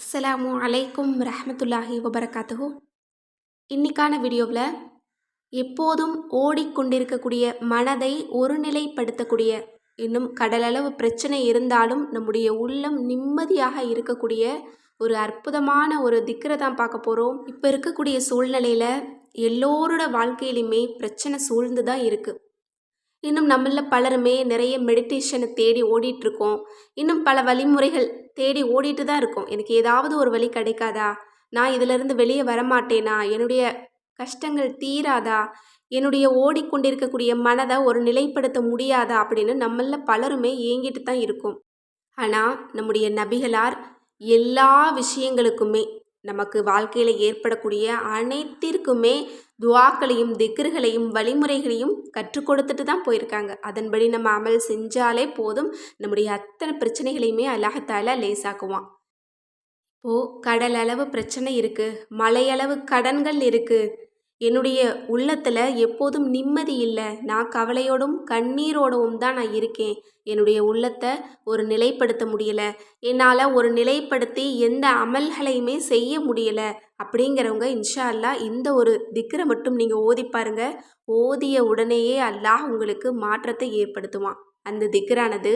அஸ்லாம் அலைக்கும் ரஹமத்துல்லாஹி வபரகாத்துஹு. இன்னைக்கான வீடியோவில் எப்போதும் ஓடிக்கொண்டிருக்கக்கூடிய மனதை ஒருநிலைப்படுத்தக்கூடிய இன்னும் கடலளவு பிரச்சனை இருந்தாலும் நம்முடைய உள்ளம் நிம்மதியாக இருக்கக்கூடிய ஒரு அற்புதமான ஒரு திக்கரை தான் பார்க்க போகிறோம் இப்போ இருக்கக்கூடிய சூழ்நிலையில் எல்லோரோட வாழ்க்கையிலையுமே பிரச்சனை சூழ்ந்து தான் இருக்குது இன்னும் நம்மள பலருமே நிறைய மெடிடேஷனை தேடி ஓடிட்டுருக்கோம். இன்னும் பல வழிமுறைகள் தேடி ஓடிட்டு தான் இருக்கோம். எனக்கு ஏதாவது ஒரு வழி கிடைக்காதா? நான் இதிலிருந்து வெளியே வரமாட்டேனா? என்னுடைய கஷ்டங்கள் தீராதா? என்னுடைய ஓடிக்கொண்டிருக்கக்கூடிய மனதை ஒரு நிலைப்படுத்த முடியாதா? அப்படின்னு நம்மள பலருமே ஏங்கிட்டு தான் இருக்கும். ஆனால் நம்முடைய நபிகளார் எல்லா விஷயங்களுக்குமே நமக்கு வாழ்க்கையில் ஏற்படக்கூடிய அனைத்திற்குமே துவாக்களையும் திக்ருகளையும் வழிமுறைகளையும் கற்றுக் கொடுத்துட்டு தான் போயிருக்காங்க. அதன்படி நம்ம அமல் செஞ்சாலே போதும். நம்முடைய அத்தனை பிரச்சனைகளையுமே அல்லாஹத்தால லேசாக்குவான். இப்போது கடல் அளவு பிரச்சனை இருக்குது மலையளவு கடன்கள் இருக்குது என்னுடைய உள்ளத்தில் எப்போதும் நிம்மதி இல்லை. நான் கவலையோடும் கண்ணீரோடவும் தான் நான் இருக்கேன். என்னுடைய உள்ளத்தை ஒரு நிலைப்படுத்த முடியலை. என்னால் ஒரு நிலைப்படுத்தி எந்த அமல்களையுமே செய்ய முடியலை. அப்படிங்கிறவங்க இன்ஷா அல்லா இந்த ஒரு திக்கரை மட்டும் நீங்கள் ஓதி பாருங்க. ஓதிய உடனேயே அல்லாஹ் உங்களுக்கு மாற்றத்தை ஏற்படுத்துவான். அந்த திக்கரானது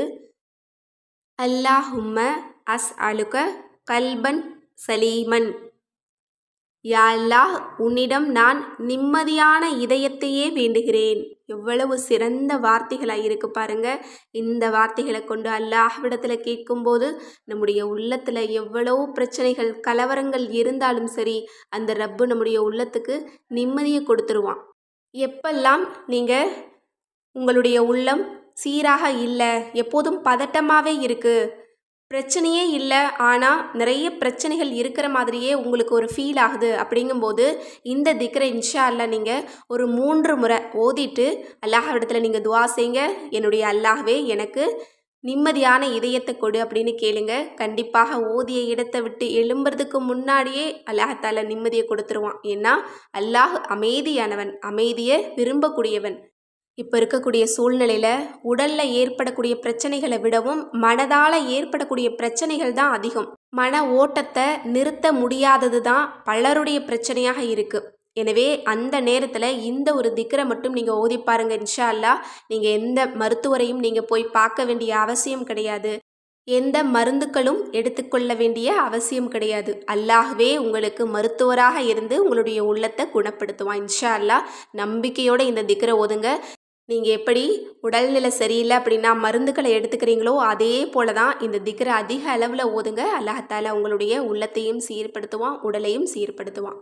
அல்லாஹும்ம அஸ் அலுக கல்பன் சலீமன். யா அல்லாஹ் உன்னிடம் நான் நிம்மதியான இதயத்தையே வேண்டுகிறேன். எவ்வளவு சிறந்த வார்த்தைகளாக இருக்கு பாருங்க. இந்த வார்த்தைகளை கொண்டு அல்லாஹ்விடத்தில் கேட்கும்போது நம்முடைய உள்ளத்தில் எவ்வளவு பிரச்சனைகள் கலவரங்கள் இருந்தாலும் சரி அந்த ரப்பு நம்முடைய உள்ளத்துக்கு நிம்மதியை கொடுத்துருவான். எப்பெல்லாம் நீங்கள் உங்களுடைய உள்ளம் சீராக இல்லை எப்போதும் பதட்டமாகவே இருக்குது பிரச்சனையே இல்லை ஆனால் நிறைய பிரச்சனைகள் இருக்கிற மாதிரியே உங்களுக்கு ஒரு ஃபீல் ஆகுது. அப்படிங்கும்போது இந்த திக்கரை இன்ஷா அல்லா நீங்கள் ஒரு மூன்று முறை ஓதிட்டு இடத்துல நீங்கள் துவா செய்யுங்க. என்னுடைய அல்லாஹ்வே எனக்கு நிம்மதியான இதயத்தை கொடு அப்படின்னு கேளுங்க. கண்டிப்பாக ஓதிய இடத்தை விட்டு எழும்புறதுக்கு முன்னாடியே அல்லாஹால நிம்மதியை கொடுத்துருவான். ஏன்னா அல்லாஹ் அமைதியானவன் அமைதியை விரும்பக்கூடியவன். இப்போ இருக்கக்கூடிய சூழ்நிலையில் உடலில் ஏற்படக்கூடிய பிரச்சனைகளை விடவும் மனதால் ஏற்படக்கூடிய பிரச்சனைகள் தான் அதிகம். மன ஓட்டத்தை நிறுத்த முடியாதது தான் பலருடைய பிரச்சனையாக இருக்குது எனவே அந்த நேரத்தில் இந்த ஒரு திக்கரை மட்டும் நீங்கள் ஓதி பாருங்க இன்ஷா அல்லா நீங்கள் எந்த மருத்துவரையும் நீங்கள் போய் பார்க்க வேண்டிய அவசியம் கிடையாது. எந்த மருந்துகளும் எடுத்துக்கொள்ள வேண்டிய அவசியம் கிடையாது. அல்லாஹ்வே உங்களுக்கு மருத்துவராக இருந்து உங்களுடைய உள்ளத்தை குணப்படுத்துவான் இன்ஷா அல்லா நம்பிக்கையோடு இந்த திக்கரை ஓதுங்க. நீங்கள் எப்படி உடல்நிலை சரியில்லை அப்படின்னா மருந்துகளை எடுத்துக்கிறீங்களோ அதே போல தான் இந்த திக்கரை அதிக அளவில் ஓதுங்க. அல்லாஹால உங்களுடைய உள்ளத்தையும் சீர்படுத்துவான் உடலையும் சீர்படுத்துவான்.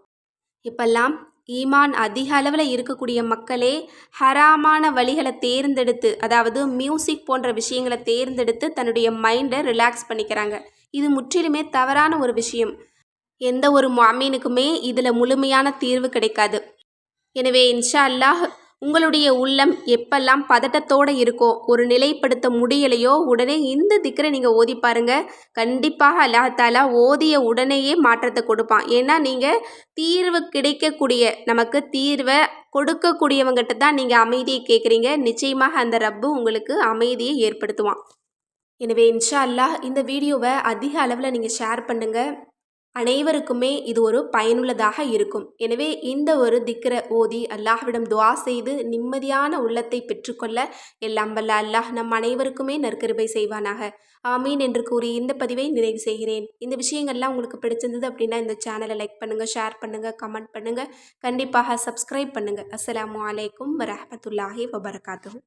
இப்பெல்லாம் ஈமான் அதிக அளவில் இருக்கக்கூடிய மக்களே ஹராமான வழிகளை தேர்ந்தெடுத்து அதாவது மியூசிக் போன்ற விஷயங்களை தேர்ந்தெடுத்து தன்னுடைய மைண்டை ரிலாக்ஸ் பண்ணிக்கிறாங்க. இது முற்றிலுமே தவறான ஒரு விஷயம். எந்த ஒரு மாமீனுக்குமே இதில் முழுமையான தீர்வு கிடைக்காது. எனவே இன்ஷா அல்லாஹ் உங்களுடைய உள்ளம் எப்பெல்லாம் பதட்டத்தோடு இருக்கோ ஒரு நிலைப்படுத்த முடியலையோ உடனே இந்த திக்கரை நீங்கள் ஓதி பாருங்க. கண்டிப்பாக அல்லாஹாலா ஓதிய உடனேயே மாற்றத்தை கொடுப்பான். ஏன்னா நீங்கள் தீர்வு கிடைக்கக்கூடிய நமக்கு தீர்வை கொடுக்கக்கூடியவங்கிட்ட தான் நீங்கள் அமைதியை கேட்குறீங்க. நிச்சயமாக அந்த ரப்பு உங்களுக்கு அமைதியை ஏற்படுத்துவான். எனவே இன்ஷா அல்லாஹ் இந்த வீடியோவை அதிக அளவில் நீங்கள் ஷேர் பண்ணுங்கள் அனைவருக்குமே இது ஒரு பயனுள்ளதாக இருக்கும். எனவே இந்த ஒரு திக்கரை ஓதி அல்லாஹ்விடம் துவா செய்து நிம்மதியான உள்ளத்தை பெற்றுக்கொள்ள எல்லாம் வல்ல அல்லாஹ் நம் அனைவருக்குமே நற்கருபை செய்வானாக. ஆமீன் என்று கூறி இந்த பதிவை நிறைவு செய்கிறேன். இந்த விஷயங்கள்லாம் உங்களுக்கு பிடிச்சிருந்தது அப்படின்னா இந்த சேனலை லைக் பண்ணுங்கள் ஷேர் பண்ணுங்கள் கமெண்ட் பண்ணுங்கள் கண்டிப்பாக சப்ஸ்கிரைப் பண்ணுங்கள் அஸ்லாம் வலைக்கம் வரமத்துல்லாஹி வபரகாத்து